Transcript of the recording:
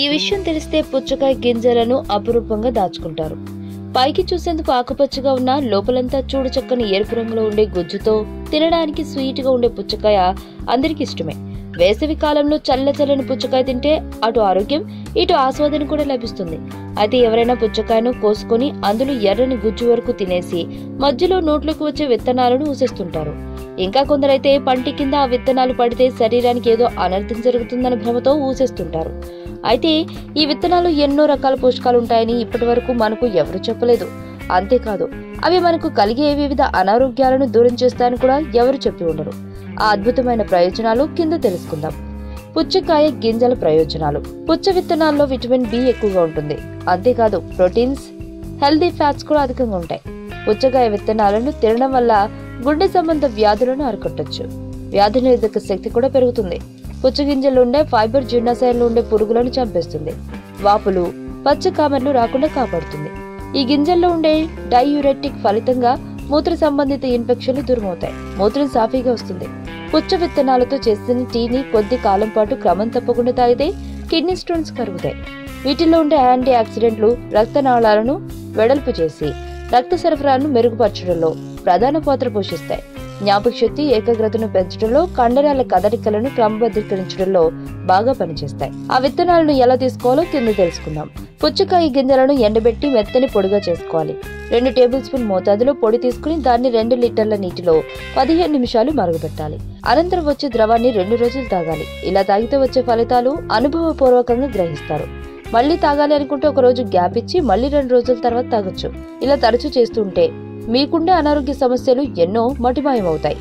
ఈ విషయం తెలిస్తే పుచ్చకాయ గింజలను అపురూపంగా దాచుకుంటారు. పైకి చూసేందుకు ఆకుపచ్చగా ఉన్న లోపలంతా చూడు చక్కని ఎరుపు రంగులో ఉండే గుజ్జుతో తినడానికి స్వీట్గా ఉండే పుచ్చకాయ అందరికి ఇష్టమే. వేసవి కాలంలో చల్ల చల్లని పుచ్చకాయ తింటే అటు ఆరోగ్యం ఇటు ఆస్వాదన కూడా లభిస్తుంది. అయితే ఎవరైనా పుచ్చకాయను కోసుకొని అందులో ఎర్రని గుజ్జు వరకు తినేసి మధ్యలో నోట్లోకి వచ్చే విత్తనాలను ఊసేస్తుంటారు. ఇంకా కొందరైతే పంటి కింద ఆ విత్తనాలు పడితే శరీరానికి ఏదో అనర్థం జరుగుతుందన్న భ్రమతో ఊసేస్తుంటారు. అయితే ఈ విత్తనాలు ఎన్నో రకాల పోషకాలు ఉంటాయని ఇప్పటి వరకు మనకు ఎవరు చెప్పలేదు. అంతేకాదు అవి మనకు కలిగే వివిధ అనారోగ్యాలను దూరం చేస్తాయని కూడా ఎవరు చెప్పి ఉండరు. ఆ అద్భుతమైన ప్రయోజనాలు కింద తెలుసుకుందాం. పుచ్చకాయ గింజల ప్రయోజనాలు. పుచ్చ విత్తనాల్లో విటమిన్ బి ఎక్కువగా ఉంటుంది. అంతేకాదు ప్రోటీన్స్ హెల్దీ ఫ్యాట్స్ కూడా అధికంగా ఉంటాయి. పుచ్చకాయ విత్తనాలను తినడం వల్ల గుండె సంబంధ వ్యాధులను అరికట్టొచ్చు. వ్యాధి నిరోధక శక్తి కూడా పెరుగుతుంది. పుచ్చగింజల్లో ఉండే ఫైబర్ జీర్ణాశయంలో ఉండే పురుగులను చంపేస్తుంది. వాపులు పచ్చ కామెర్లు రాకుండా కాపాడుతుంది. ఈ గింజల్లో ఉండే డైయూరెటిక్ ఫలితంగా మూత్ర సంబంధిత ఇన్ఫెక్షన్లు దూరమవుతాయి. మూత్రం సాఫీగా వస్తుంది. పుచ్చ విత్తనాలతో చేసిన టీని కొద్ది కాలం పాటు క్రమం తప్పకుండా తాగితే కిడ్నీ స్టోన్స్ కరుగుతాయి. వీటిలో ఉండే యాంటీ ఆక్సిడెంట్లు రక్తనాళాలను వెడల్పు చేసి రక్త సరఫరాను మెరుగుపరచడంలో ప్రధాన పాత్ర పోషిస్తాయి. జ్ఞాపక శక్తి ఏకాగ్రతను పెంచడంలో కండరాల కదలికలను క్రమబద్ధీకరించడంలో బాగా పనిచేస్తాయి. ఆ విత్తనాలను ఎలా తీసుకోవాలో కింద తెలుసుకుందాం. పుచ్చకాయ గింజలను ఎండబెట్టి మెత్తని పొడిగా చేసుకోవాలి. రెండు టేబుల్ స్పూన్ మోతాదులో పొడి తీసుకుని దాన్ని రెండు లీటర్ల నీటిలో పదిహేను నిమిషాలు మరుగుపెట్టాలి అనంతరం వచ్చే ద్రవాన్ని రెండు రోజులు తాగాలి. ఇలా తాగితే వచ్చే ఫలితాలు అనుభవపూర్వకంగా గ్రహిస్తారు. మళ్ళీ తాగాలి అనుకుంటే ఒక రోజు గ్యాప్ ఇచ్చి మళ్ళీ రెండు రోజుల తర్వాత తాగొచ్చు. ఇలా తరచూ చేస్తుంటే మీకుండే అనారోగ్య సమస్యలు ఎన్నో మటిమాయమవుతాయి.